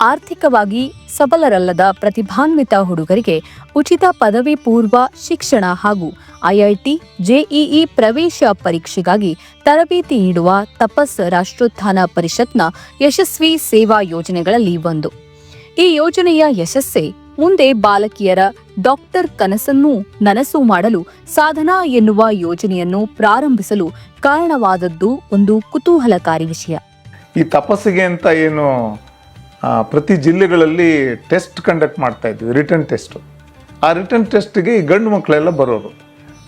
ಆರ್ಥಿಕವಾಗಿ ಸಬಲರಲ್ಲದ ಪ್ರತಿಭಾನ್ವಿತ ಹುಡುಗರಿಗೆ ಉಚಿತ ಪದವಿ ಪೂರ್ವ ಶಿಕ್ಷಣ ಹಾಗೂ ಐಐಟಿ, ಜೆಇಇ ಪ್ರವೇಶ ಪರೀಕ್ಷೆಗಾಗಿ ತರಬೇತಿ ನೀಡುವ ತಪಸ್ ರಾಷ್ಟ್ರೋತ್ಥಾನ ಪರಿಷತ್ನ ಯಶಸ್ವಿ ಸೇವಾ ಯೋಜನೆಗಳಲ್ಲಿ ಒಂದು. ಈ ಯೋಜನೆಯ ಯಶಸ್ಸೇ ಮುಂದೆ ಬಾಲಕಿಯರ ಡಾಕ್ಟರ್ ಕನಸನ್ನು ನನಸು ಮಾಡಲು ಸಾಧನಾ ಎನ್ನುವ ಯೋಜನೆಯನ್ನು ಪ್ರಾರಂಭಿಸಲು ಕಾರಣವಾದದ್ದು ಒಂದು ಕುತೂಹಲಕಾರಿ ವಿಷಯ. ಈ ತಪಸ್ಸಿಗೆ ಅಂತ ಏನು ಪ್ರತಿ ಜಿಲ್ಲೆಗಳಲ್ಲಿ ಟೆಸ್ಟ್ ಕಂಡಕ್ಟ್ ಮಾಡ್ತಾ ಇದ್ವಿ ರಿಟರ್ನ್ ಟೆಸ್ಟು ಆ ರಿಟರ್ನ್ ಟೆಸ್ಟ್ಗೆ ಈ ಗಂಡು ಮಕ್ಕಳೆಲ್ಲ ಬರೋರು.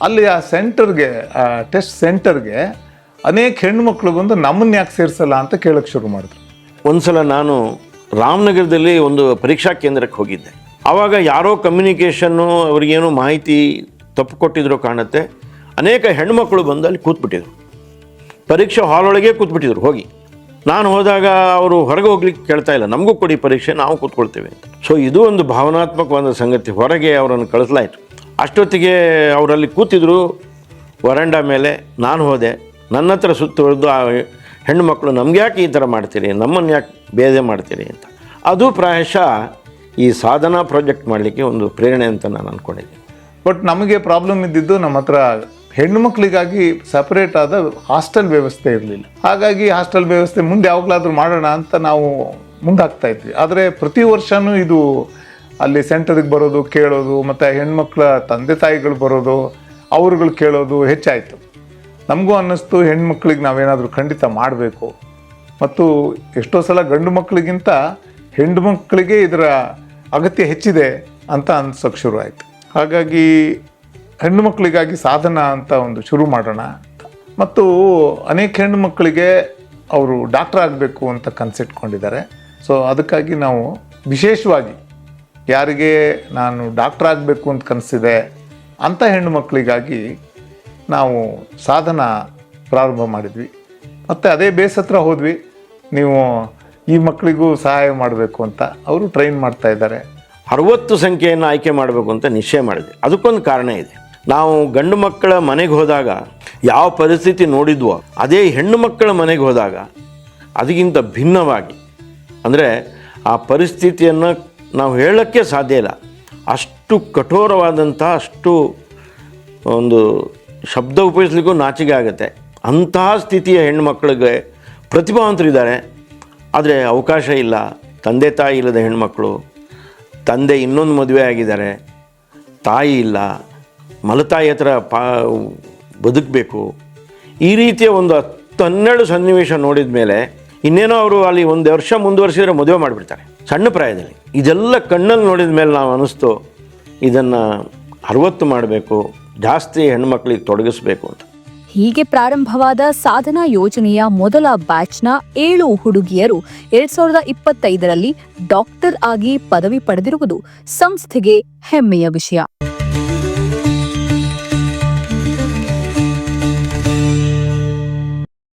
ಅಲ್ಲಿ ಆ ಸೆಂಟರ್ಗೆ ಆ ಟೆಸ್ಟ್ ಸೆಂಟರ್ಗೆ ಅನೇಕ ಹೆಣ್ಣು ಮಕ್ಕಳು ಬಂದು ನಮ್ಮನ್ನ ಯಾಕೆ ಸೇರಿಸಲ್ಲ ಅಂತ ಕೇಳಕ್ಕೆ ಶುರು ಮಾಡಿದ್ರು. ಒಂದ್ಸಲ ನಾನು ರಾಮನಗರದಲ್ಲಿ ಒಂದು ಪರೀಕ್ಷಾ ಕೇಂದ್ರಕ್ಕೆ ಹೋಗಿದ್ದೆ. ಆವಾಗ ಯಾರೋ ಕಮ್ಯುನಿಕೇಷನ್ನು ಅವ್ರಿಗೇನೋ ಮಾಹಿತಿ ತಪ್ಪು ಕೊಟ್ಟಿದ್ರು ಕಾಣುತ್ತೆ. ಅನೇಕ ಹೆಣ್ಮಕ್ಳು ಬಂದು ಅಲ್ಲಿ ಕೂತ್ಬಿಟ್ಟಿದ್ರು. ಪರೀಕ್ಷೆ ಹಾಲ್ ಒಳಗೆ ಕೂತ್ಬಿಟ್ಟಿದ್ರು, ಹೋಗಿ. ನಾನು ಹೋದಾಗ ಅವರು ಹೊರಗೆ ಹೋಗ್ಲಿಕ್ಕೆ ಕೇಳ್ತಾ ಇಲ್ಲ. ನಮಗೂ ಕೊಡಿ ಪರೀಕ್ಷೆ, ನಾವು ಕೂತ್ಕೊಳ್ತೇವೆ ಸೊ ಇದು ಒಂದು ಭಾವನಾತ್ಮಕವಾದ ಸಂಗತಿ. ಹೊರಗೆ ಅವರನ್ನು ಕಳಿಸ್ಲಾಯಿತು. ಅಷ್ಟೊತ್ತಿಗೆ ಅವರಲ್ಲಿ ಕೂತಿದ್ರು. ವರಂಡ ಮೇಲೆ ನಾನು ಹೋದೆ. ನನ್ನ ಹತ್ರ ಸುತ್ತುವರೆದು ಆ ಹೆಣ್ಣು ಮಕ್ಕಳು, ನಮ್ಗೆ ಯಾಕೆ ಈ ಥರ ಮಾಡ್ತೀರಿ? ನಮ್ಮನ್ನು ಯಾಕೆ ಬೇದೆ ಮಾಡ್ತೀರಿ? ಅಂತ. ಅದು ಪ್ರಾಯಶಃ ಈ ಸಾಧನಾ ಪ್ರಾಜೆಕ್ಟ್ ಮಾಡಲಿಕ್ಕೆ ಒಂದು ಪ್ರೇರಣೆ ಅಂತ ನಾನು ಅಂದ್ಕೊಂಡಿದ್ದೀನಿ ಬಟ್ ನಮಗೆ ಪ್ರಾಬ್ಲಮ್ ಇದ್ದಿದ್ದು ನಮ್ಮ ಹತ್ರ ಹೆಣ್ಣು ಮಕ್ಕಳಿಗಾಗಿ ಸಪರೇಟ್ ಆದ ಹಾಸ್ಟೆಲ್ ವ್ಯವಸ್ಥೆ ಇರಲಿಲ್ಲ. ಹಾಗಾಗಿ ಹಾಸ್ಟೆಲ್ ವ್ಯವಸ್ಥೆ ಮುಂದೆ ಯಾವಾಗಲಾದರೂ ಮಾಡೋಣ ಅಂತ ನಾವು ಮುಂದಾಗ್ತಾ ಇದ್ವಿ. ಆದರೆ ಪ್ರತಿ ವರ್ಷವೂ ಇದು ಅಲ್ಲಿ ಸೆಂಟರಿಗೆ ಬರೋದು, ಕೇಳೋದು, ಮತ್ತು ಹೆಣ್ಮಕ್ಳ ತಂದೆ ತಾಯಿಗಳು ಬರೋದು, ಅವ್ರುಗಳು ಕೇಳೋದು ಹೆಚ್ಚಾಯಿತು. ನಮಗೂ ಅನ್ನಿಸ್ತು ಹೆಣ್ಮಕ್ಳಿಗೆ ನಾವೇನಾದರೂ ಖಂಡಿತ ಮಾಡಬೇಕು. ಮತ್ತು ಎಷ್ಟೋ ಸಲ ಗಂಡು ಮಕ್ಕಳಿಗಿಂತ ಹೆಣ್ಣು ಮಕ್ಕಳಿಗೆ ಇದರ ಅಗತ್ಯ ಹೆಚ್ಚಿದೆ ಅಂತ ಅನ್ಸೋಕೆ ಶುರುವಾಯಿತು. ಹಾಗಾಗಿ ಹೆಣ್ಣು ಮಕ್ಕಳಿಗಾಗಿ ಸಾಧನ ಅಂತ ಒಂದು ಶುರು ಮಾಡೋಣ. ಮತ್ತು ಅನೇಕ ಹೆಣ್ಣು ಮಕ್ಕಳಿಗೆ ಅವರು ಡಾಕ್ಟರ್ ಆಗಬೇಕು ಅಂತ ಕನಸಿಟ್ಕೊಂಡಿದ್ದಾರೆ ಸೊ ಅದಕ್ಕಾಗಿ ನಾವು ವಿಶೇಷವಾಗಿ ಯಾರಿಗೆ ನಾನು ಡಾಕ್ಟರ್ ಆಗಬೇಕು ಅಂತ ಕನಸಿದೆ ಅಂಥ ಹೆಣ್ಣು ಮಕ್ಕಳಿಗಾಗಿ ನಾವು ಸಾಧನ ಪ್ರಾರಂಭ ಮಾಡಿದ್ವಿ. ಮತ್ತು ಅದೇ ಬೇಸ್ ಹತ್ರ ಹೋದ್ವಿ. ನೀವು ಈ ಮಕ್ಕಳಿಗೂ ಸಹಾಯ ಮಾಡಬೇಕು ಅಂತ ಅವರು ಟ್ರೈನ್ ಮಾಡ್ತಾ ಇದ್ದಾರೆ. ಅರವತ್ತು ಸಂಖ್ಯೆಯನ್ನು ಆಯ್ಕೆ ಮಾಡಬೇಕು ಅಂತ ನಿಶ್ಚಯ ಮಾಡಿದೆ ಅದಕ್ಕೊಂದು ಕಾರಣ ಇದೆ. ನಾವು ಗಂಡು ಮಕ್ಕಳ ಮನೆಗೆ ಹೋದಾಗ ಯಾವ ಪರಿಸ್ಥಿತಿ ನೋಡಿದ್ವೋ ಅದೇ ಹೆಣ್ಣು ಮಕ್ಕಳ ಮನೆಗೆ ಹೋದಾಗ ಅದಕ್ಕಿಂತ ಭಿನ್ನವಾಗಿ. ಅಂದರೆ ಆ ಪರಿಸ್ಥಿತಿಯನ್ನು ನಾವು ಹೇಳೋಕ್ಕೆ ಸಾಧ್ಯ ಇಲ್ಲ. ಅಷ್ಟು ಕಠೋರವಾದಂಥ, ಅಷ್ಟು ಒಂದು ಶಬ್ದ ಉಪಯೋಗಿಸ್ಲಿಕ್ಕೂ ನಾಚಿಕೆ ಆಗುತ್ತೆ. ಅಂತಹ ಸ್ಥಿತಿಯ ಹೆಣ್ಣುಮಕ್ಕಳಿಗೆ ಪ್ರತಿಭಾವಂತರಿದ್ದಾರೆ ಆದರೆ ಅವಕಾಶ ಇಲ್ಲ. ತಂದೆ ತಾಯಿ ಇಲ್ಲದ ಹೆಣ್ಮಕ್ಳು ತಂದೆ ಇನ್ನೊಂದು ಮದುವೆ ಆಗಿದ್ದಾರೆ. ತಾಯಿ ಇಲ್ಲ. ಮಲತಾಯಿ ಹತ್ರ ಪಾ, ಬದುಕಬೇಕು. ಈ ರೀತಿಯ ಒಂದು ಹತ್ತು ಹನ್ನೆರಡು ಸನ್ನಿವೇಶ ನೋಡಿದ ಮೇಲೆ ಇನ್ನೇನೋ ಅವರು ಅಲ್ಲಿ ಒಂದು ವರ್ಷ ಮುಂದುವರಿಸಿದರೆ ಮದುವೆ ಮಾಡಿಬಿಡ್ತಾರೆ. ಸಣ್ಣ ಪ್ರಾಯದಲ್ಲಿ. ಇದೆಲ್ಲ ಕಣ್ಣಲ್ಲಿ ನೋಡಿದ ಮೇಲೆ ನಾವು ಅನ್ನಿಸ್ತು ಇದನ್ನು ಅರವತ್ತು ಮಾಡಬೇಕು, ಜಾಸ್ತಿ ಹೆಣ್ಮಕ್ಳಿಗೆ ತೊಡಗಿಸ್ಬೇಕು ಅಂತ. ಹೀಗೆ ಪ್ರಾರಂಭವಾದ ಸಾಧನಾ ಯೋಜನೆಯ ಮೊದಲ ಬ್ಯಾಚ್ನ ಏಳು ಹುಡುಗಿಯರು ಎರಡ್ ಸಾವಿರದ ಇಪ್ಪತ್ತೈದರಲ್ಲಿ ಡಾಕ್ಟರ್ ಆಗಿ ಪದವಿ ಪಡೆದಿರುವುದು ಸಂಸ್ಥೆಗೆ ಹೆಮ್ಮೆಯ ವಿಷಯ.